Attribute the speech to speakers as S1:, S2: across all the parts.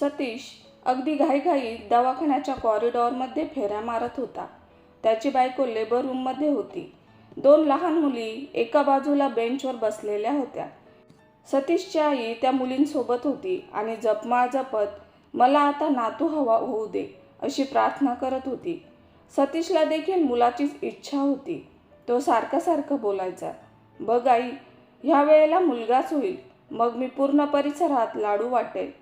S1: सतीश अगदी घाईघाईत दवाखान्याच्या कॉरिडॉरमध्ये फेऱ्या मारत होता. त्याची बायको लेबर रूममध्ये होती. दोन लहान मुली एका बाजूला बेंचवर बसलेल्या होत्या. सतीशची आई त्या मुलींसोबत होती आणि जपमाळ जपत मला आता नातू हवा होऊ दे अशी प्रार्थना करत होती. सतीशला देखील मुलाचीच इच्छा होती. तो सारखं सारखं बोलायचा बघ आई ह्या वेळेला मुलगाच होईल. मग मी पूर्ण परिसरात लाडू वाटेल.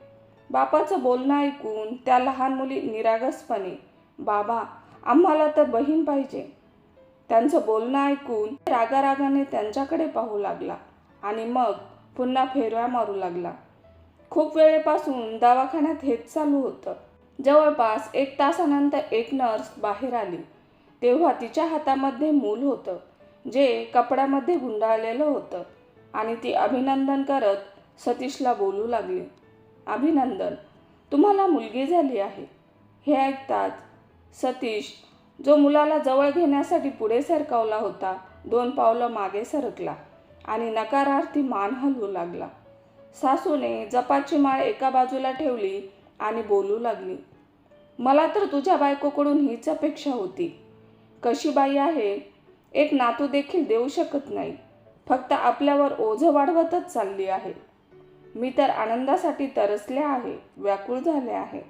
S1: बापाचं बोलणं ऐकून त्या लहान मुली निरागसपणे बाबा आम्हाला तर बहीण पाहिजे. त्यांचं बोलणं ऐकून रागारागाने त्यांच्याकडे पाहू लागला आणि मग पुन्हा फेरव्या मारू लागला. खूप वेळेपासून दवाखान्यात हेच चालू होतं. जवळपास एक तासानंतर एक नर्स बाहेर आली. तेव्हा तिच्या हातामध्ये मूल होतं जे कपड्यामध्ये गुंडाळलेलं होतं आणि ती अभिनंदन करत सतीशला बोलू लागली. अभिनंदन. तुम्हाला मुलगी झाली आहे. हे ऐकताच सतीश जो मुलाला जवळ घेण्यासाठी पुढे सरकावला होता दोन पावलं मागे सरकला आणि नकारार्थी मान हलवू लागला. सासूने जपाची माळ एका बाजूला ठेवली आणि बोलू लागली मला तर तुझ्या बायकोकडून हीच अपेक्षा होती. कशी बाई आहे एक नातू देखील देऊ शकत नाही. फक्त आपल्यावर ओझं वाढवतच चालली आहे. मी तर आनंदासाठी तरसले आहे व्याकुळ झाले आहे.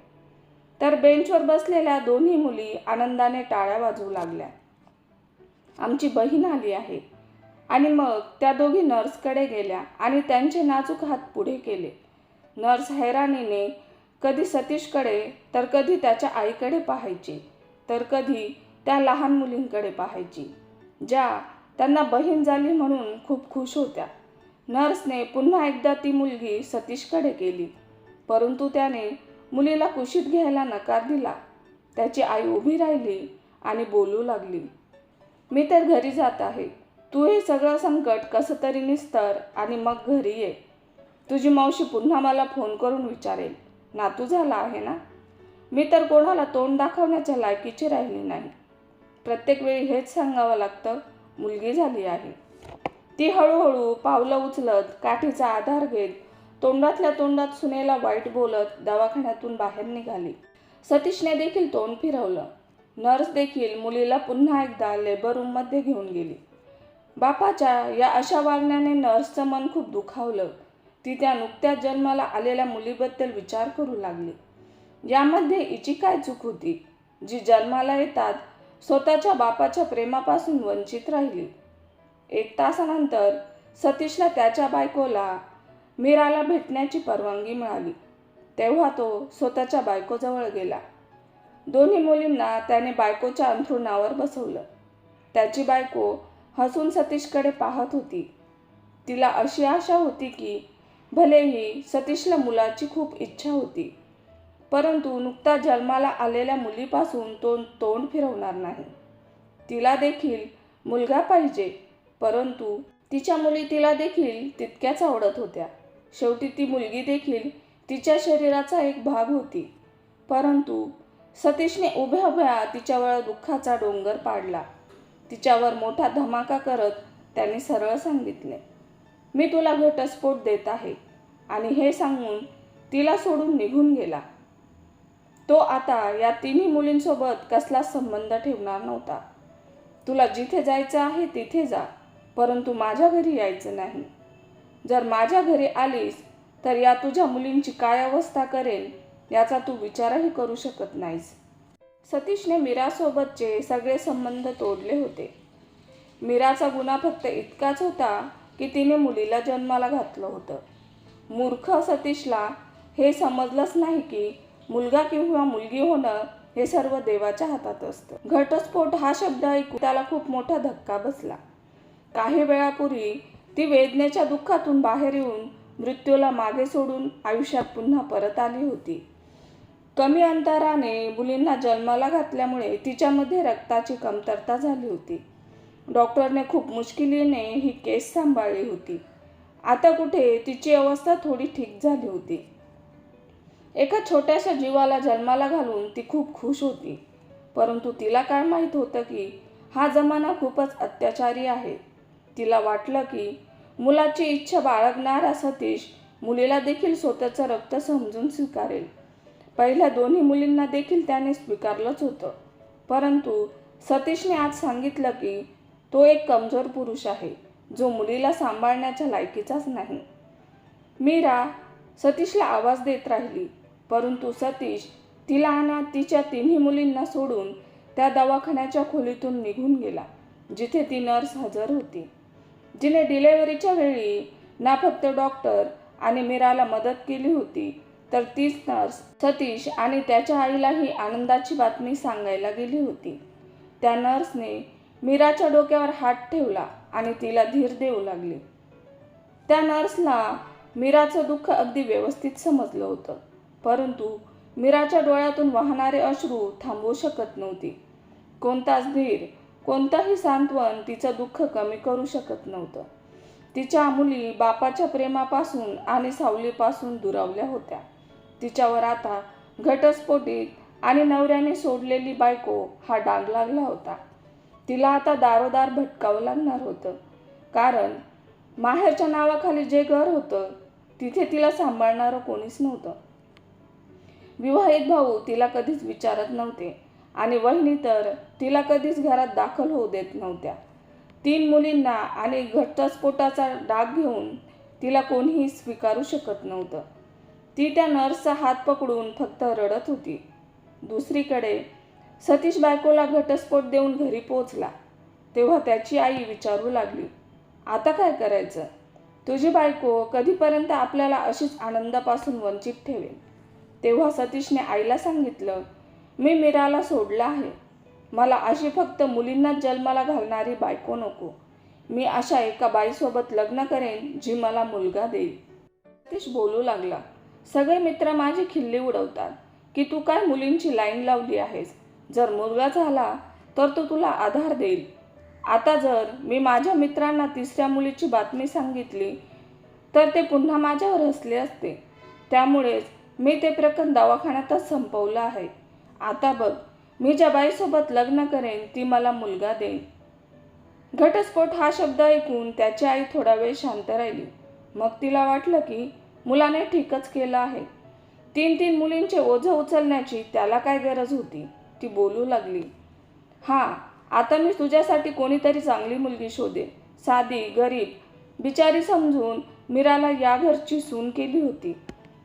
S1: तर बेंचवर बसलेल्या दोन्ही मुली आनंदाने टाळ्या वाजवू लागल्या. आमची बहीण आली आहे. आणि मग त्या दोघी नर्सकडे गेल्या आणि त्यांचे नाजूक हात पुढे केले. नर्स हैराणीने कधी सतीशकडे तर कधी त्याच्या आईकडे पाहायची तर कधी त्या लहान मुलींकडे पाहायची ज्या त्यांना बहीण झाली म्हणून खूप खुश होत्या. नर्सने पुन्हा एकदा ती मुलगी सतीशकडे केली. परंतु त्याने मुलीला कुशीत घ्यायला नकार दिला. त्याची आई उभी राहिली आणि बोलू लागली मी तर घरी जात आहे. तू हे सगळं संकट कसं तरी निस्तर आणि मग घरी ये. तुझी मावशी पुन्हा मला फोन करून विचारेल. नातू झाला आहे ना? मी तर कोणाला तोंड दाखवण्याच्या लायकीची राहिली नाही. प्रत्येक वेळी हेच सांगावं लागतं मुलगी झाली आहे. ती हळूहळू पावलं उचलत काठीचा आधार घेत तोंडातल्या तोंडात सुनेला वाईट बोलत दवाखान्यातून बाहेर निघाली. सतीशने देखील तोंड फिरवलं. नर्स देखील मुलीला पुन्हा एकदा लेबर रूममध्ये घेऊन गेली. बापाच्या या अशा वागण्याने नर्सचं मन खूप दुखावलं. ती त्या नुकत्याच जन्माला आलेल्या मुलीबद्दल विचार करू लागली. यामध्ये हिची काय चूक होती? जी जन्माला येतात स्वतःच्या बापाच्या प्रेमापासून वंचित राहिली. एक तासानंतर सतीशला त्याच्या बायकोला मीराला भेटण्याची परवानगी मिळाली. तेव्हा तो स्वतःच्या बायकोजवळ गेला. दोन्ही मुलींना त्याने बायकोच्या अंथरुणावर बसवलं. त्याची बायको हसून सतीशकडे पाहत होती. तिला अशी आशा होती की भलेही सतीशला मुलाची खूप इच्छा होती परंतु नुकता जन्माला आलेल्या मुलीपासून तो तोंड फिरवणार नाही. तिला देखील मुलगा पाहिजे परंतु तिच्या मुली तिला देखील तितक्याच आवडत होत्या. शेवटी ती मुलगी देखील तिच्या शरीराचा एक भाग होती. परंतु सतीशने उभ्या उभ्या तिच्यावर दुःखाचा डोंगर पाडला. तिच्यावर मोठा धमाका करत त्याने सरळ सांगितले मी तुला घटस्फोट देत आहे आणि हे सांगून तिला सोडून निघून गेला. तो आता या तिन्ही मुलींसोबत कसलाच संबंध ठेवणार नव्हता. तुला जिथे जायचं आहे तिथे जा. परंतु माझ्या घरी यायचं नाही. जर माझ्या घरी आलीस तर या तुझ्या मुलींची काय अवस्था करेल याचा तू विचारही करू शकत नाहीस. सतीशने मीरासोबतचे सगळे संबंध तोडले होते. मीराचा गुन्हा फक्त इतकाच होता की तिने मुलीला जन्माला घातलं होतं. मूर्ख सतीशला हे समजलंच नाही की मुलगा किंवा मुलगी होणं हे सर्व देवाच्या हातात असतं. घटस्फोट हा शब्द ऐकून त्याला खूप मोठा धक्का बसला. काही वेळापूर्वी ती वेदनेच्या दुःखातून बाहेर येऊन मृत्यूला मागे सोडून आयुष्यात पुन्हा परत आली होती. कमी अंतराने मुलींना जन्माला घातल्यामुळे तिच्यामध्ये रक्ताची कमतरता झाली होती. डॉक्टरने खूप मुश्किलीने ही केस सांभाळली होती. आता कुठे तिची अवस्था थोडी ठीक झाली होती. एका छोट्याशा जीवाला जन्माला घालून ती खूप खुश होती. परंतु तिला काय माहीत होतं की हा जमाना खूपच अत्याचारी आहे. तिला वाटलं की मुलाची इच्छा बाळगणारा सतीश मुलीला देखील स्वतःचं रक्त समजून स्वीकारेल. पहिल्या दोन्ही मुलींना देखील त्याने स्वीकारलंच होतं. परंतु सतीशने आज सांगितलं की तो एक कमजोर पुरुष आहे जो मुलीला सांभाळण्याच्या लायकीचाच नाही. मीरा सतीशला आवाज देत राहिली परंतु सतीश तिला आणि तिच्या तिन्ही मुलींना सोडून त्या दवाखान्याच्या खोलीतून निघून गेला जिथे ती नर्स हजर होती. जिने डिलेवरीच्या वेळी ना फक्त डॉक्टर आणि मीराला मदत केली होती तर तीच नर्स सतीश आणि त्याच्या आईलाही आनंदाची बातमी सांगायला गेली होती. त्या नर्सने मीराच्या डोक्यावर हात ठेवला आणि तिला धीर देऊ लागली. त्या नर्सला मीराचं दुःख अगदी व्यवस्थित समजलं होतं परंतु मीराच्या डोळ्यातून वाहणारे अश्रू थांबवू शकत नव्हती. कोणताच धीर कोणताही सांत्वन तिचं दुःख कमी करू शकत नव्हतं. तिच्या मुली बापाच्या प्रेमापासून आणि सावलीपासून दुरावल्या होत्या. तिच्यावर आता घटस्फोटीत आणि नवऱ्याने सोडलेली बायको हा डाग लागला होता. तिला आता दारोदार भटकावं लागणार होतं. कारण माहेरच्या नावाखाली जे घर होतं तिथे तिला सांभाळणारं कोणीच नव्हतं. विवाहित भाऊ तिला कधीच विचारत नव्हते. आणि वहिनी तर तिला कधीच घरात दाखल होऊ देत नव्हत्या. तीन मुलींना आणि घटस्फोटाचा डाग घेऊन तिला कोणीही स्वीकारू शकत नव्हतं. ती त्या नर्सचा हात पकडून फक्त रडत होती. दुसरीकडे सतीश बायकोला घटस्फोट देऊन घरी पोचला तेव्हा त्याची आई विचारू लागली आता काय करायचं? तुझी बायको कधीपर्यंत आपल्याला अशीच आनंदापासून वंचित ठेवेल? तेव्हा सतीशने आईला सांगितलं मी मीराला सोडलं आहे. मला अशी फक्त मुलींनाच जन्माला घालणारी बायको नको. मी अशा एका बाईसोबत लग्न करेन जी मला मुलगा देईल. सतीश बोलू लागला. सगळे मित्र माझी खिल्ली उडवतात. की तू काय मुलींची लाईन लावली आहेस? जर मुलगा झाला तर तो तुला आधार देईल. आता जर मी माझ्या मित्रांना तिसऱ्या मुलीची बातमी सांगितली तर ते पुन्हा माझ्यावर हसले असते. त्यामुळेच मी ते प्रकरण दवाखान्यातच संपवलं आहे. आता बघ मी ज्या बाईसोबत लग्न करेन ती मला मुलगा देईन. घटस्फोट हा शब्द ऐकून त्याची आई थोडा वेळ शांत राहिली. मग तिला वाटलं की मुलाने ठीकच केलं आहे. तीन तीन मुलींचे ओझं उचलण्याची त्याला काय गरज होती ती बोलू लागली. हां आता मी तुझ्यासाठी कोणीतरी चांगली मुलगी शोधे साधी गरीब बिचारी समजून मीराला या घरची सून केली होती.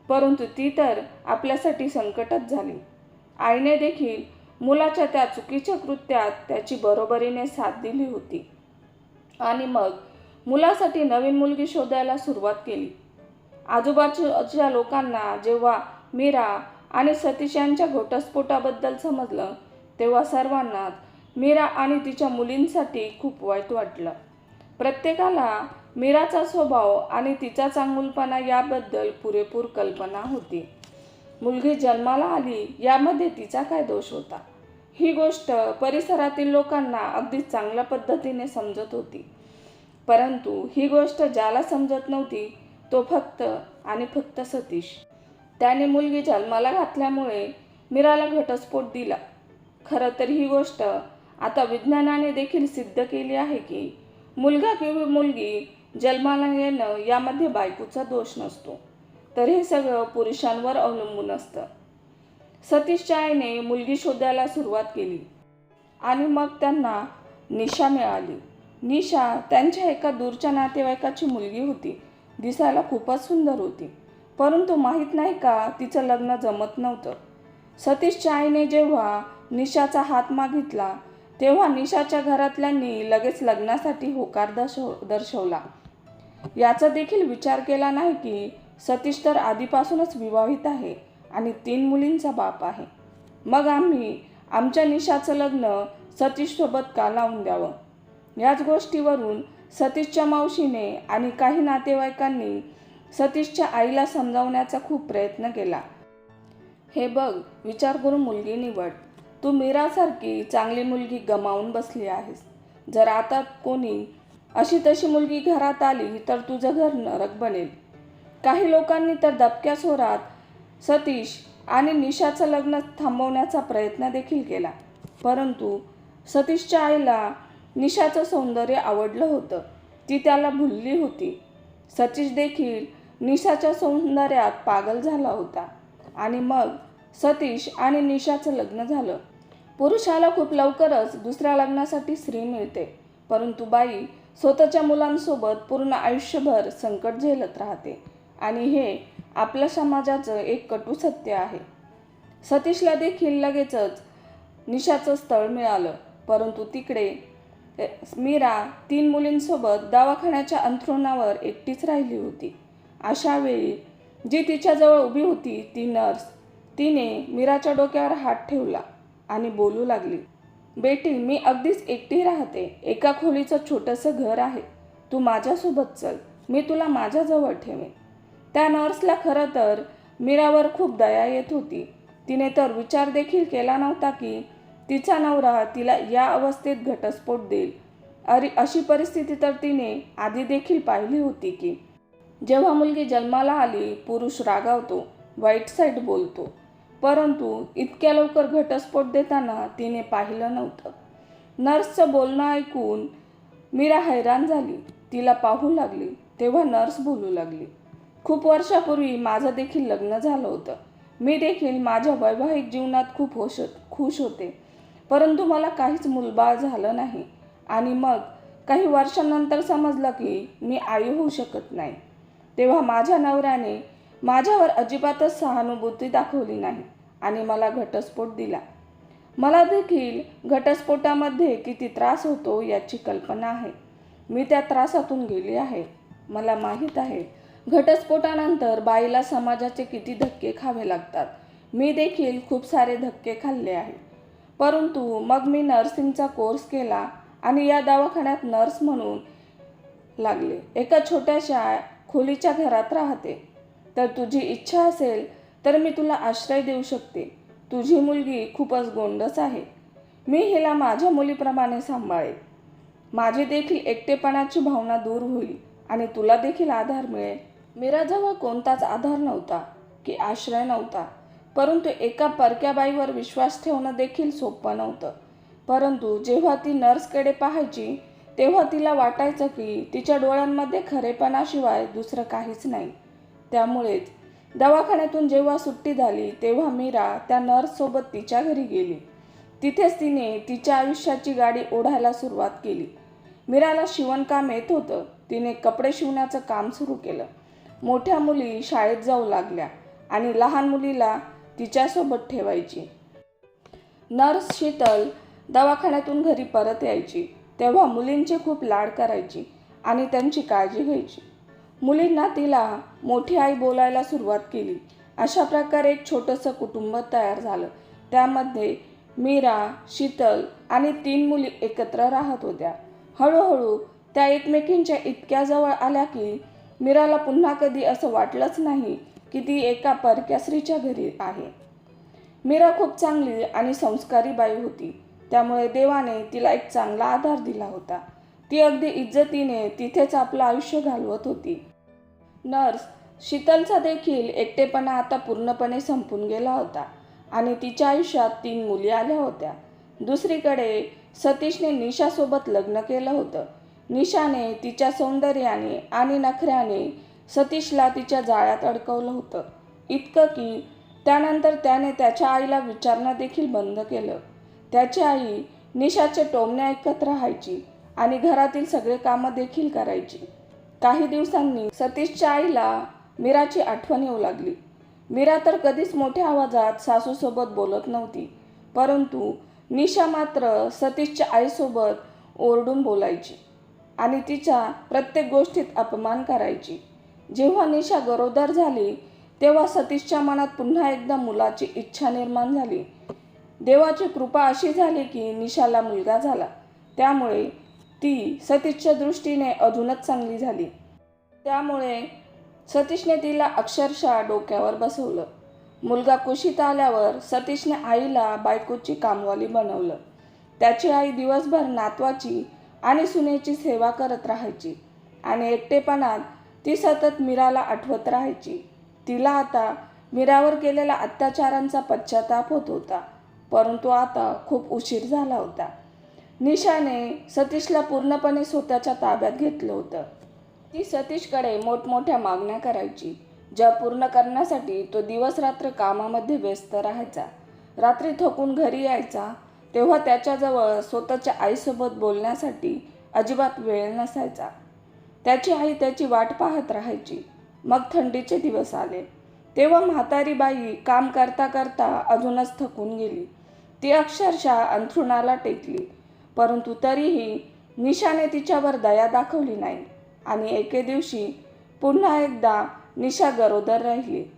S1: परंतु ती तर आपल्यासाठी संकटच झाली. आईने देखील मुलाच्या त्या चुकीच्या कृत्यात त्याची बरोबरीने साथ दिली होती. आणि मग मुलासाठी नवीन मुलगी शोधायला सुरुवात केली. आजूबाजूच्या लोकांना जेव्हा मीरा आणि सतीश यांच्या घटस्फोटाबद्दल समजलं तेव्हा सर्वांनाच मीरा आणि तिच्या मुलींसाठी खूप वाईट वाटलं. प्रत्येकाला मीराचा स्वभाव आणि तिचा चांगुलपणा याबद्दल पुरेपूर कल्पना होती. मुलगी जन्माला आली यामध्ये तिचा काय दोष होता? ही गोष्ट परिसरातील लोकांना अगदी चांगल्या पद्धतीने समजत होती. परंतु ही गोष्ट ज्याला समजत नव्हती तो फक्त आणि फक्त सतीश. त्याने मुलगी जन्माला घातल्यामुळे मीराला घटस्फोट दिला. खरं तर ही गोष्ट आता विज्ञानाने देखील सिद्ध केली आहे की मुलगा किंवा मुलगी जन्माला येणं यामध्ये बायकोचा दोष नसतो. तर हे सगळं पुरुषांवर अवलंबून असतं. सतीशच्या आईने मुलगी शोधायला सुरुवात केली आणि मग त्यांना निशा मिळाली. निशा त्यांच्या एका दूरच्या नातेवाईकाची मुलगी होती. दिसायला खूपच सुंदर होती. परंतु माहीत नाही का तिचं लग्न जमत नव्हतं. सतीशच्या आईने जेव्हा निशाचा हात मागितला तेव्हा निशाच्या घरातल्यांनी लगेच लग्नासाठी होकार दर्शव दर्शवला. याचा देखील विचार केला नाही की सतीश तर आधीपासूनच विवाहित आहे आणि तीन मुलींचा बाप आहे. मग आम्ही आमच्या निशाचं लग्न सतीशसोबत का लावून द्यावं? याच गोष्टीवरून सतीशच्या मावशीने आणि काही नातेवाईकांनी सतीशच्या आईला समजावण्याचा खूप प्रयत्न केला. हे बघ विचार करून मुलगी निवड. तू मीरासारखी चांगली मुलगी गमावून बसली आहेस. जर आता कोणी अशी तशी मुलगी घरात आली तर तुझं घर नरक बनेल. काही लोकांनी तर दबक्या स्वरात हो सतीश आणि निशाचं लग्न थांबवण्याचा प्रयत्न देखील केला. परंतु सतीशच्या आईला निशाचं सौंदर्य आवडलं होतं. ती त्याला भुलली होती. सतीश देखील निशाच्या सौंदर्यात पागल झाला होता. आणि मग सतीश आणि निशाचं लग्न झालं. पुरुषाला खूप लवकरच दुसऱ्या लग्नासाठी स्त्री मिळते. परंतु बाई स्वतःच्या मुलांसोबत पूर्ण आयुष्यभर संकट झेलत राहते. आणि हे आपल्या समाजाचं एक कटू सत्य आहे. सतीशला देखील लगेचच निशाचं स्थळ मिळालं परंतु तिकडे मीरा तीन मुलींसोबत दवाखान्याच्या अंथरुणावर एकटीच राहिली होती. अशा वेळी जी तिच्याजवळ उभी होती ती नर्स तिने मीराच्या डोक्यावर हात ठेवला आणि बोलू लागली बेटी मी अगदीच एकटी राहते. एका खोलीचं छोटंसं घर आहे. तू माझ्यासोबत चल. मी तुला माझ्याजवळ ठेवेन. त्या नर्सला खरं तर मीरावर खूप दया येत होती. तिने तर विचार देखील केला नव्हता की तिचा नवरा तिला या अवस्थेत घटस्फोट देईल. अरे अशी परिस्थिती तर तिने आधी देखील पाहिली होती की जेव्हा मुलगी जन्माला आली पुरुष रागावतो वाईट साईड बोलतो. परंतु इतक्या लवकर घटस्फोट देताना तिने पाहिलं नव्हतं. नर्सचं बोलणं ऐकून मीरा हैराण झाली. तिला पाहू लागली. तेव्हा नर्स बोलू लागली. खूप वर्षापूर्वी माझं देखील लग्न झालं होतं. मी देखील माझ्या वैवाहिक जीवनात खूप होश खुश होते. परंतु मला काहीच मुलबाळ झालं नाही. आणि मग काही वर्षांनंतर समजलं की मी आई होऊ शकत नाही. तेव्हा माझ्या नवऱ्याने माझ्यावर अजिबातच सहानुभूती दाखवली नाही आणि मला घटस्फोट दिला. मला देखील घटस्फोटामध्ये किती त्रास होतो याची कल्पना आहे. मी त्या त्रासातून गेली आहे. मला माहीत आहे घटस्फोटानंतर बाईला समाजाचे किती धक्के खावे लागतात? मी देखील खूप सारे धक्के खाल्ले आहे परंतु मग मी नर्सिंगचा कोर्स केला आणि या दवाखान्यात नर्स म्हणून लागले. एका छोट्याशा खोलीच्या घरात राहते. तर तुझी इच्छा असेल तर मी तुला आश्रय देऊ शकते. तुझी मुलगी खूपच गोंडस आहे. मी हिला माझ्या मुलीप्रमाणे सांभाळेल माझी देखील एकटेपणाची भावना दूर होईल आणि तुला देखील आधार मिळेल. मीराजवळ कोणताच आधार नव्हता की आश्रय नव्हता. परंतु एका परक्या बाईवर विश्वास ठेवणं देखील सोपं नव्हतं. परंतु जेव्हा ती नर्सकडे पाहायची तेव्हा तिला वाटायचं की तिच्या डोळ्यांमध्ये खरेपणाशिवाय दुसरं काहीच नाही. त्यामुळेच दवाखान्यातून जेव्हा सुट्टी झाली तेव्हा मीरा त्या नर्ससोबत तिच्या घरी गेली. तिथेच तिने तिच्या आयुष्याची गाडी ओढायला सुरुवात केली. मीराला शिवणकाम येत होतं. तिने कपडे शिवण्याचं काम सुरू केलं. मोठ्या मुली शाळेत जाऊ लागल्या आणि लहान मुलीला तिच्यासोबत ठेवायची. नर्स शीतल दवाखान्यातून घरी परत यायची. तेव्हा मुलींचे खूप लाड करायची आणि त्यांची काळजी घ्यायची. मुलींना तिला मोठी आई बोलायला सुरुवात केली. अशा प्रकारे एक छोटंसं कुटुंब तयार झालं. त्यामध्ये मीरा शीतल आणि तीन मुली एकत्र राहत होत्या. हळूहळू त्या एकमेकींच्या इतक्या जवळ आल्या की मीराला पुन्हा कधी असं वाटलंच नाही की ती एका परक्या स्त्रीच्या घरी आहे. मीरा खूप चांगली आणि संस्कारी बाई होती. त्यामुळे देवाने तिला एक चांगला आधार दिला होता. ती अगदी इज्जतीने तिथेच आपलं आयुष्य घालवत होती. नर्स शीतलचा देखील एकटेपणा आता पूर्णपणे संपून गेला होता आणि तिच्या आयुष्यात तीन मुली आल्या होत्या. दुसरीकडे सतीशने निशासोबत लग्न केलं होतं. निशाने तिच्या सौंदर्याने आणि नखऱ्याने सतीशला तिच्या जाळ्यात अडकवलं होतं. इतकं की त्यानंतर त्याने त्याच्या आईला विचारणं देखील बंद केलं. त्याची आई निशाचे टोमणे ऐकत राहायची आणि घरातील सगळे कामं देखील करायची. काही दिवसांनी सतीशच्या आईला मीराची आठवण येऊ लागली. मीरा तर कधीच मोठ्या आवाजात सासूसोबत बोलत नव्हती परंतु निशा मात्र सतीशच्या आईसोबत ओरडून बोलायची. आणि तिच्या प्रत्येक गोष्टीत अपमान करायची. जेव्हा निशा गरोदर झाली तेव्हा सतीशच्या मनात पुन्हा एकदा मुलाची इच्छा निर्माण झाली. देवाची कृपा अशी झाली की निशाला मुलगा झाला. त्यामुळे ती सतीशच्या दृष्टीने अजूनच चांगली झाली. त्यामुळे सतीशने तिला अक्षरशः डोक्यावर बसवलं. मुलगा कुशीत आल्यावर सतीशने आईला बायकोची कामवाली बनवलं. त्याची आई दिवसभर नातवाची आणि सुनेची सेवा करत राहायची. आणि एकटेपणात ती सतत मीराला आठवत राहायची. तिला आता मीरावर केलेला अत्याचारांचा पश्चाताप होत होता. परंतु आता खूप उशीर झाला होता. निशाने सतीशला पूर्णपणे स्वतःच्या ताब्यात घेतलं होतं. ती सतीशकडे मोठमोठ्या मागण्या करायची. ज्या पूर्ण करण्यासाठी तो दिवसरात्र कामामध्ये व्यस्त राहायचा. रात्री थकून घरी यायचा. तेव्हा त्याच्याजवळ स्वतःच्या आईसोबत बोलण्यासाठी अजिबात वेळ नसायचा. त्याची आई त्याची वाट पाहत राहायची. मग थंडीचे दिवस आले. तेव्हा म्हातारी बाई काम करता करता अजूनच थकून गेली. ती अक्षरशः अंथरुणाला टेकली. परंतु तरीही निशाने तिच्यावर दया दाखवली नाही. आणि एके दिवशी पुन्हा एकदा निशा गरोदर राहिली.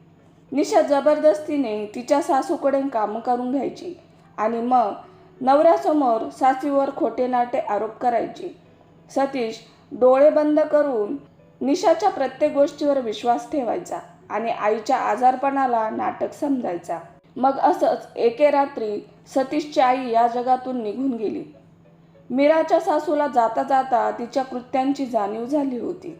S1: निशा जबरदस्तीने तिच्या सासूकडे कामं करून घ्यायची. आणि मग नवऱ्यासमोर सासूवर खोटे नाटे आरोप करायची. सतीश डोळे बंद करून निशाच्या प्रत्येक गोष्टीवर विश्वास ठेवायचा आणि आईच्या आजारपणाला नाटक समजायचा. मग असंच एके रात्री सतीशची आई या जगातून निघून गेली. मीराच्या सासूला जाता जाता तिच्या कृत्यांची जाणीव झाली होती.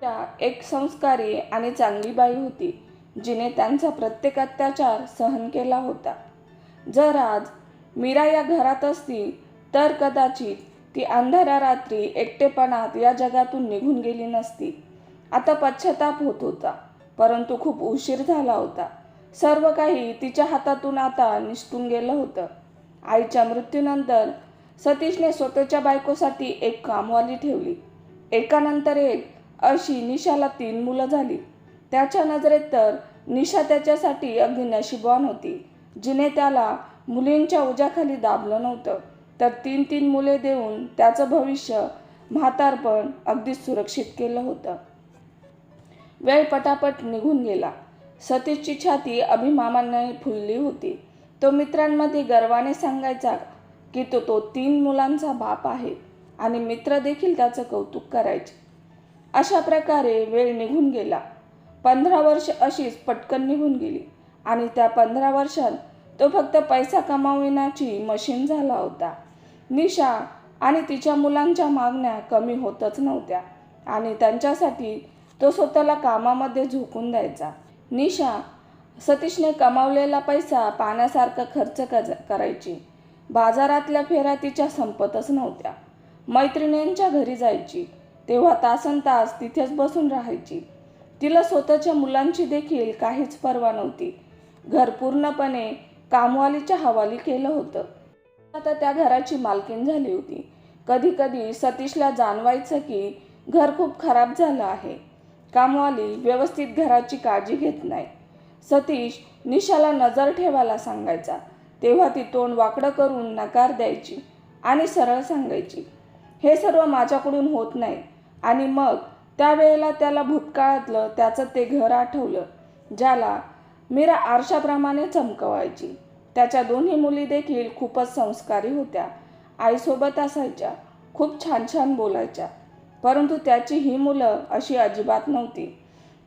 S1: त्या एक संस्कारी आणि चांगली बाई होती जिने त्यांचा प्रत्येक अत्याचार सहन केला होता. जर आज मीरा या घरात असती तर कदाचित ती अंधाऱ्या रात्री एकटेपणात या जगातून निघून गेली नसती. आता पश्चाताप होत होता परंतु खूप उशीर झाला होता. सर्व काही तिच्या हातातून आता निसटून गेलं होतं. आईच्या मृत्यूनंतर सतीशने स्वतःच्या बायकोसाठी एक कामवाली ठेवली. एकानंतर एक अशी निशाला तीन मुलं झाली. त्याच्या नजरेत तर निशा त्याच्यासाठी अगदी नशिबवान होती जिने त्याला मुलींच्या ओझ्याखाली दाबलं नव्हतं. तर तीन तीन मुले देऊन त्याचं भविष्य म्हातारपण अगदी सुरक्षित केलं होतं. वेळ पटापट निघून गेला. सतीशची छाती अभिमानाने फुलली होती. तो मित्रांमध्ये गर्वाने सांगायचा की तो तो तीन मुलांचा बाप आहे आणि मित्र देखील त्याचं कौतुक करायचे. अशा प्रकारे वेळ निघून गेला. पंधरा वर्ष अशीच पटकन निघून गेली आणि त्या पंधरा वर्षात तो फक्त पैसा कमाविण्याची मशीन झाला होता. निशा आणि तिच्या मुलांच्या मागण्या कमी होतच नव्हत्या आणि त्यांच्यासाठी तो स्वतःला कामामध्ये झोकून द्यायचा. निशा सतीशने कमावलेला पैसा पाण्यासारखा खर्च कर करायची. बाजारातल्या फेऱ्या तिच्या संपतच नव्हत्या. मैत्रिणींच्या घरी जायची. तेव्हा तासन तास तिथेच बसून राहायची. तिला स्वतःच्या मुलांची देखील काहीच पर्वा नव्हती. घर पूर्णपणे कामवालीच्या हवाली केलं होतं. आता त्या घराची मालकीण झाली होती. कधी कधी सतीशला जाणवायचं की घर खूप खराब झालं आहे. कामवाली व्यवस्थित घराची काळजी घेत नाही. सतीश निशाला नजर ठेवायला सांगायचा. तेव्हा ती तोंड वाकडं करून नकार द्यायची आणि सरळ सांगायची हे सर्व माझ्याकडून होत नाही. आणि मग त्यावेळेला त्याला भूतकाळातलं त्याचं ते घर आठवलं ज्याला मीरा आरशाप्रमाणे चमकवायची. त्याच्या दोन्ही मुली देखील खूपच संस्कारी होत्या. आईसोबत असायच्या खूप छान छान बोलायच्या परंतु त्याची ही मुलं अशी अजिबात नव्हती.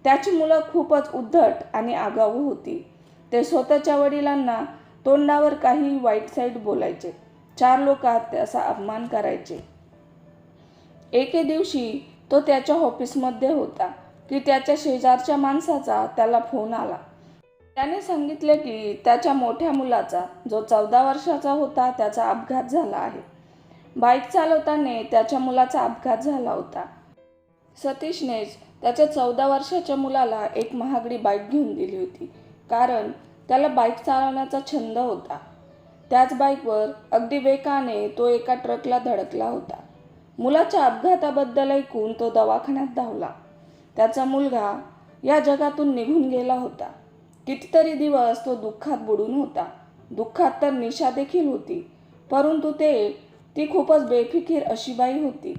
S1: त्याची मुलं खूपच उद्धट आणि आगाऊ होती. ते स्वतःच्या वडिलांना तोंडावर काही वाईट साईड बोलायचे. चार लोकात त्याचा अपमान करायचे. एके दिवशी तो त्याच्या ऑफिसमध्ये होता की त्याच्या शेजारच्या माणसाचा त्याला फोन आला. त्याने सांगितले की त्याच्या मोठ्या मुलाचा जो चौदा वर्षाचा होता त्याचा अपघात झाला आहे. बाईक चालवताना त्याच्या मुलाचा अपघात झाला होता. सतीशनेच त्याच्या चौदा वर्षाच्या मुलाला एक महागडी बाईक घेऊन दिली होती कारण त्याला बाईक चालवण्याचा छंद होता. त्याच बाईकवर अगदी वेगाने तो एका ट्रकला धडकला होता. मुलाच्या अपघाताबद्दल ऐकून तो दवाखान्यात धावला. त्याचा मुलगा या जगातून निघून गेला होता. कितीतरी दिवस तो दुःखात बुडून होता. दुःखात तर निशा देखील होती परंतु ते ती खूपच बेफिकीर अशी बाई होती.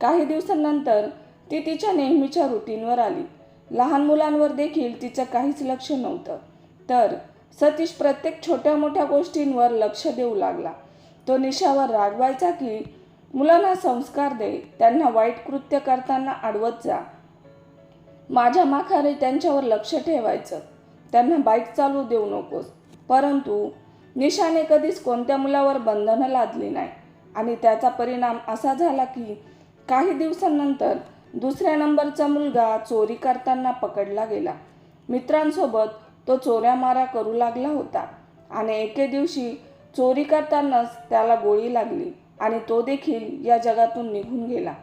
S1: काही दिवसांनंतर ती तिच्या नेहमीच्या रुटीनवर आली. लहान मुलांवर देखील तिचं काहीच लक्ष नव्हतं. तर सतीश प्रत्येक छोट्या मोठ्या गोष्टींवर लक्ष देऊ लागला. तो निशावर रागवायचा की मुलांना संस्कार दे त्यांना वाईट कृत्य करताना अडवत जा. माझ्या माखाने त्यांच्यावर लक्ष ठेवायचं. त्यांना बाईक चालू देऊ नकोस. परंतु निशाने कधीच कोणत्या मुलावर बंधनं लादली नाही. आणि त्याचा परिणाम असा झाला की काही दिवसांनंतर दुसऱ्या नंबरचा मुलगा चोरी करताना पकडला गेला. मित्रांसोबत तो चोऱ्यामारा करू लागला होता आणि एके दिवशी चोरी करतानाच त्याला गोळी लागली आणि तो देखील या जगातून निघून गेला.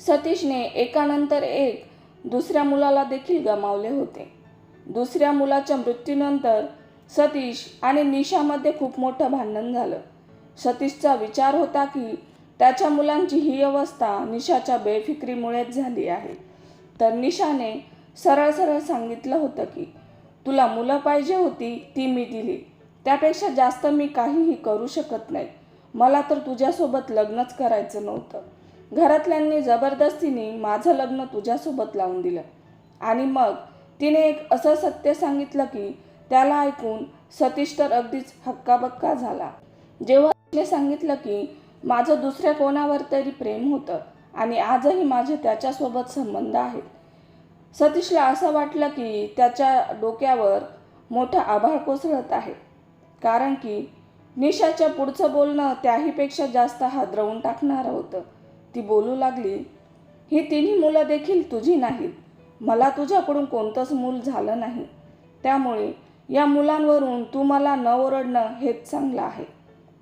S1: सतीशने एकानंतर एक दुसऱ्या मुलाला देखील गमावले होते. दुसऱ्या मुलाच्या मृत्यूनंतर सतीश आणि निशामध्ये खूप मोठं भांडण झालं. सतीशचा विचार होता की त्याच्या मुलांची ही अवस्था निशाच्या बेफिक्रीमुळेच झाली आहे. तर निशाने सरळ सरळ सांगितलं होतं की तुला मुलं पाहिजे होती ती मी दिली. त्यापेक्षा जास्त मी काहीही करू शकत नाही. मला तर तुझ्यासोबत लग्नच करायचं नव्हतं. घरातल्यांनी जबरदस्तीने माझं लग्न तुझ्यासोबत लावून दिलं. आणि मग तिने एक असं सत्य सांगितलं की त्याला ऐकून सतीश तर अगदीच हक्काबक्का झाला. जेव्हा तिने सांगितलं की माझं दुसऱ्या कोणावर तरी प्रेम होतं आणि आजही माझे त्याच्यासोबत संबंध आहेत सतीशला असं वाटलं की त्याच्या डोक्यावर मोठं आभाळ कोसळत आहे. कारण की निशाच्या पुढचं बोलणं त्याहीपेक्षा जास्त हादरवून टाकणारं होतं. ती बोलू लागली ही तिन्ही मुलं देखील तुझी नाहीत. मला तुझ्याकडून कोणतंच मूल झालं नाही. त्यामुळे या मुलांवरून तू मला न ओरडणं हेच चांगलं आहे.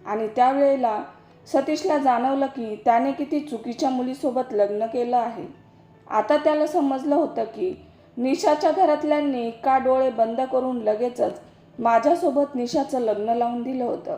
S1: आणि त्यावेळेला सतीशला जाणवलं की त्याने किती चुकीच्या मुलीसोबत लग्न केलं आहे. आता त्याला समजलं होतं की निशाच्या घरातल्यांनी का डोळे बंद करून लगेचच माझ्यासोबत निशाचं लग्न लावून दिलं होतं.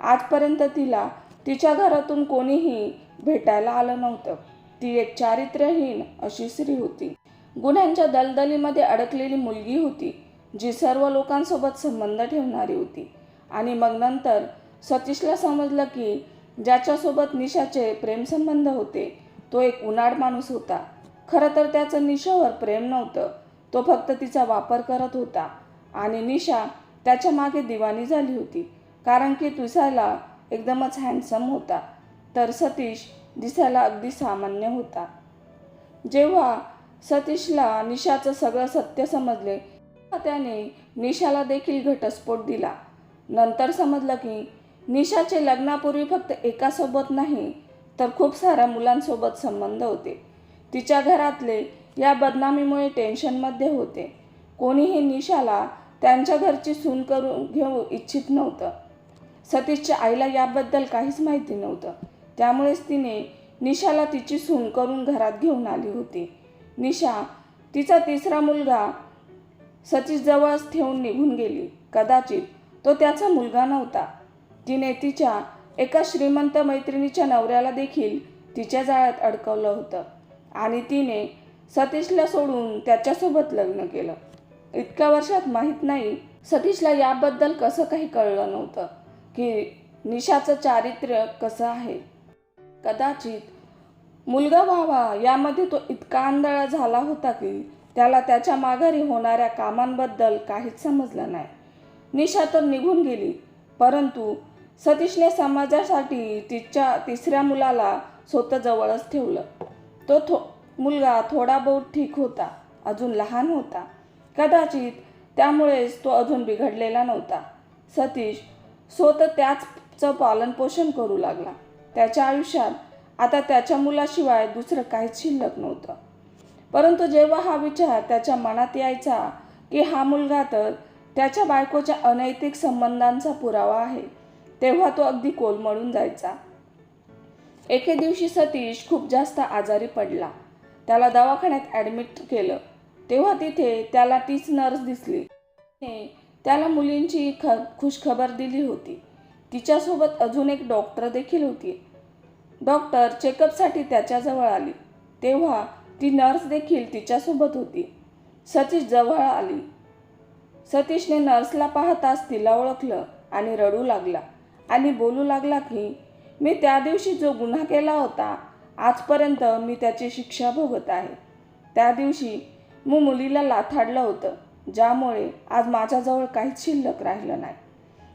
S1: आजपर्यंत तिला तिच्या घरातून कोणीही भेटायला आलं नव्हतं. ती एक चारित्र्यहीन अशी स्त्री होती. गुन्ह्यांच्या दलदलीमध्ये अडकलेली मुलगी होती जी सर्व लोकांसोबत संबंध ठेवणारी होती. आणि मग नंतर सतीशला समजलं की ज्याच्यासोबत निशाचे प्रेमसंबंध होते तो एक उन्हाळ माणूस होता. खरं तर त्याचं निशावर प्रेम नव्हतं तो फक्त तिचा वापर करत होता. आणि निशा त्याच्यामागे दिवाणी झाली होती कारण की दिसायला एकदमच हँडसम होता. तर सतीश दिसायला अगदी सामान्य होता. जेव्हा सतीशला निशाचं सगळं सत्य समजले. त्याने निशाला देखील घटस्फोट दिला. नंतर समजलं की निशाचे लग्नापूर्वी फक्त एकासोबत नाही तर खूप साऱ्या मुलांसोबत संबंध होते. तिच्या घरातले या बदनामीमुळे टेन्शनमध्ये होते. कोणीही निशाला त्यांच्या घरची सून करून घेऊ इच्छित नव्हतं. सतीशच्या आईला याबद्दल काहीच माहिती नव्हतं. त्यामुळेच तिने निशाला तिची सून करून घरात घेऊन आली होती. निशा तिचा तिसरा मुलगा सतीश जवळच ठेवून निघून गेली. कदाचित तो त्याचा मुलगा नव्हता. तिने तिच्या एका श्रीमंत मैत्रिणीच्या नवऱ्याला देखील तिच्या जाळ्यात अडकवलं होतं आणि तिने सतीशला सोडून त्याच्यासोबत लग्न केलं. इतक्या वर्षात माहीत नाही सतीशला याबद्दल कसं काही कळलं नव्हतं की निशाचं चारित्र्य कसं आहे. कदाचित मुलगा व्हावा यामध्ये तो इतका आंधळा झाला होता की त्याला त्याच्या माघारी होणाऱ्या कामांबद्दल काहीच समजलं नाही. निशा तर निघून गेली परंतु सतीशने समाजासाठी तिच्या तिसऱ्या मुलाला स्वतःजवळच ठेवलं. तो थो मुलगा थोडा बहुत ठीक होता अजून लहान होता. कदाचित त्यामुळेच तो अजून बिघडलेला नव्हता. सतीश स्वतः त्याचं पालनपोषण करू लागला. त्याच्या आयुष्यात आता त्याच्या मुलाशिवाय दुसरं काहीच शिल्लक नव्हतं परंतु जेव्हा हा विचार त्याच्या मनात यायचा की हा मुलगा तर त्याच्या बायकोच्या अनैतिक संबंधांचा पुरावा आहे तेव्हा तो अगदी कोलमडून जायचा. एके दिवशी सतीश खूप जास्त आजारी पडला. त्याला दवाखान्यात ॲडमिट केलं. तेव्हा तिथे त्याला तीच नर्स दिसली. त्याला मुलींची ख खुशखबर दिली होती. तिच्यासोबत अजून एक डॉक्टर देखील होती. डॉक्टर चेकअपसाठी त्याच्याजवळ आली. तेव्हा ती नर्स देखील तिच्यासोबत होती. सतीश जवळ आली. सतीशने नर्सला पाहताच तिला ओळखलं आणि रडू लागला आणि बोलू लागला की मी त्या दिवशी जो गुन्हा केला होता आजपर्यंत मी त्याची शिक्षा भोगत आहे. त्या दिवशी मी मुलीला लाथाडलं होतं ज्यामुळे आज माझ्याजवळ काहीच शिल्लक राहिलं नाही.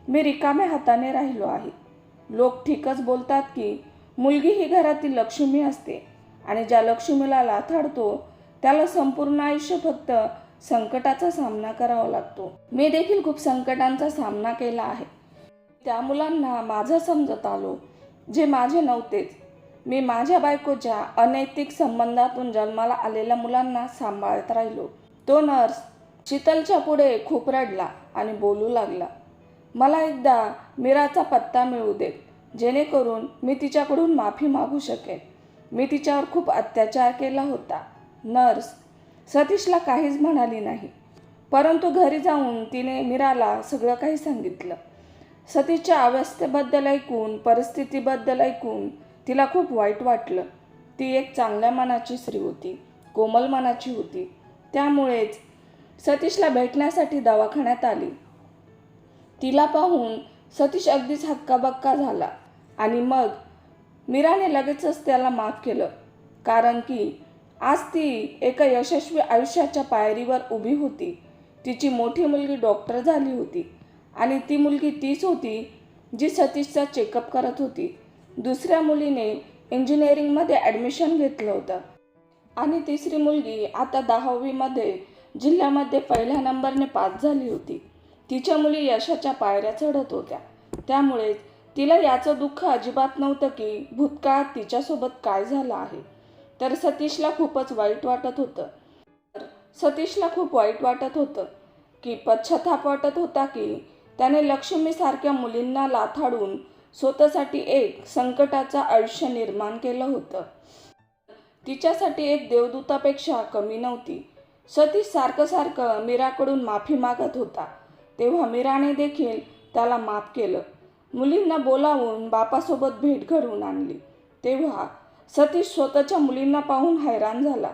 S1: मी रिकाम्या हाताने राहिलो आहे. लोक ठीकच बोलतात की मुलगी ही घरातील लक्ष्मी असते आणि ज्या लक्ष्मीला लाथाडतो त्याला संपूर्ण आयुष्य फक्त संकटाचा सामना करावा लागतो. मी देखील खूप संकटांचा सामना केला आहे. त्या मुलांना माझं समजत आलो जे माझे नव्हतेच. मी माझ्या बायकोच्या अनैतिक संबंधातून जन्माला आलेल्या मुलांना सांभाळत राहिलो. तो नर्स शीतलच्या पुढे खूप रडला आणि बोलू लागला मला एकदा मीराचा पत्ता मिळू देत. जेणेकरून मी तिच्याकडून माफी मागू शकेन. मी तिच्यावर खूप अत्याचार केला होता. नर्स सतीशला काहीच म्हणाली नाही. परंतु घरी जाऊन तिने मीराला सगळं काही सांगितलं. सतीशच्या अवस्थेबद्दल ऐकून परिस्थितीबद्दल ऐकून तिला खूप वाईट वाटलं. ती एक चांगल्या मनाची स्त्री होती कोमल मनाची होती. त्यामुळेच सतीशला भेटण्यासाठी दवाखान्यात आली. तिला पाहून सतीश अगदीच हक्काबक्का झाला. आणि मग मीराने लगेचच त्याला माफ केलं. कारण की आज ती एका यशस्वी आयुष्याच्या पायरीवर उभी होती. तिची मोठी मुलगी डॉक्टर झाली होती आणि ती मुलगी तीच होती जी सतीशचा चेकअप करत होती. दुसऱ्या मुलीने इंजिनिअरिंगमध्ये ॲडमिशन घेतलं होतं. आणि तिसरी मुलगी आता दहावीमध्ये जिल्ह्यामध्ये पहिल्या नंबरने पास झाली होती. तिच्या मुली यशाच्या पायऱ्या चढत होत्या. त्यामुळेच तिला याचं दुःख अजिबात नव्हतं की भूतकाळात तिच्यासोबत काय झालं आहे. तर सतीशला खूपच वाईट वाटत होतं. तर सतीशला खूप वाईट वाटत होतं की पश्चाताप वाटत होता की त्याने लक्ष्मीसारख्या मुलींना लाथाडून स्वतःसाठी एक संकटाचं आयुष्य निर्माण केलं होतं. तिच्यासाठी एक देवदूतापेक्षा कमी नव्हती. सतीश सारखं सारखं मीराकडून माफी मागत होता. तेव्हा मीराने देखील त्याला माफ केलं. मुलींना बोलावून बापासोबत भेट घडवून आणली. तेव्हा सतीश स्वतःच्या मुलींना पाहून हैराण झाला.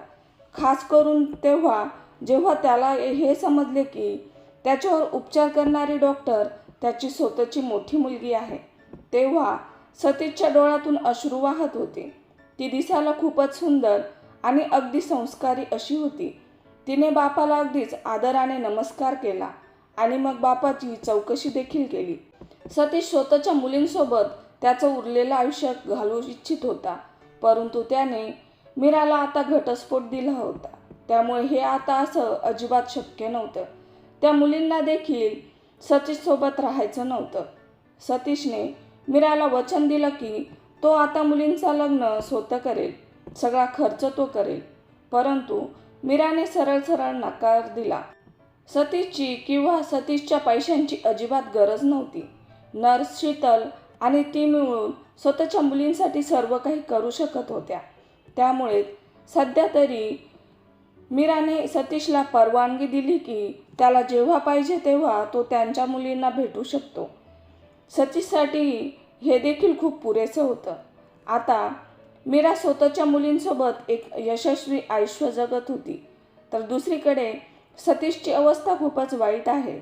S1: खास करून तेव्हा जेव्हा त्याला हे समजले की त्याच्यावर उपचार करणारी डॉक्टर त्याची स्वतःची मोठी मुलगी आहे तेव्हा सतीशच्या डोळ्यातून अश्रू वाहत होते. ती दिसायला खूपच सुंदर आणि अगदी संस्कारी अशी होती. तिने बापाला अगदीच आदराने नमस्कार केला आणि मग बापाची चौकशी देखील केली. सतीश स्वतःच्या मुलींसोबत त्याचं उरलेलं आयुष्य घालवू इच्छित होता. परंतु त्याने मीराला आता घटस्फोट दिला होता. त्यामुळे हे आता असं अजिबात शक्य नव्हतं. त्या मुलींना देखील सतीशसोबत राहायचं नव्हतं. सतीशने मीराला वचन दिलं की तो आता मुलींचं लग्न स्वतः करेल. सगळा खर्च तो करेल. परंतु मीराने सरळ सरळ नकार दिला. सतीशची किंवा सतीशच्या पैशांची अजिबात गरज नव्हती. नर्स शीतल आणि ती मिळून स्वतःच्या मुलींसाठी सर्व काही करू शकत होत्या. त्यामुळे सध्या तरी मीराने सतीशला परवानगी दिली की त्याला जेव्हा पाहिजे तेव्हा तो त्यांच्या मुलींना भेटू शकतो. सतीशसाठी हे देखील खूप पुरेसं होतं. आता मीरा स्वतःच्या मुलींसोबत एक यशस्वी आयुष्य जगत होती. तर दुसरीकडे सतीशची अवस्था खूपच वाईट आहे.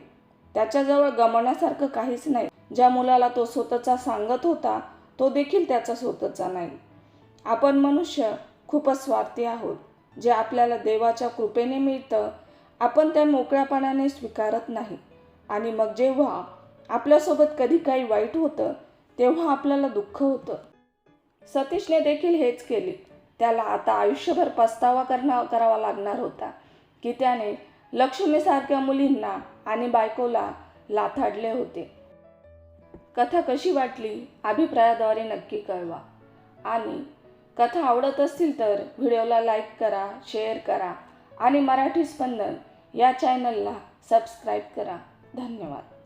S1: त्याच्याजवळ गमवण्यासारखं काहीच नाही. ज्या मुलाला तो स्वतःचा सांगत होता तो देखील त्याचा स्वतःचा नाही. आपण मनुष्य खूपच स्वार्थी आहोत. जे आपल्याला देवाच्या कृपेने मिळतं आपण त्या मोकळ्यापणाने स्वीकारत नाही. आणि मग जेव्हा आपल्यासोबत कधी काही वाईट होतं तेव्हा आपल्याला दुःख होतं. सतीशने देखील हेच केले. त्याला आता आयुष्यभर पस्तावा करणं करावा लागणार होता की त्याने लक्ष्मीसारख्या मुलींना आणि बायकोला लाथाडले होते. कथा कशी वाटली अभिप्रायाद्वारे नक्की कळवा. आणि कथा आवडत असतील तर व्हिडिओला लाईक करा शेअर करा आणि मराठी स्पंदन या चॅनलला सबस्क्राईब करा. धन्यवाद.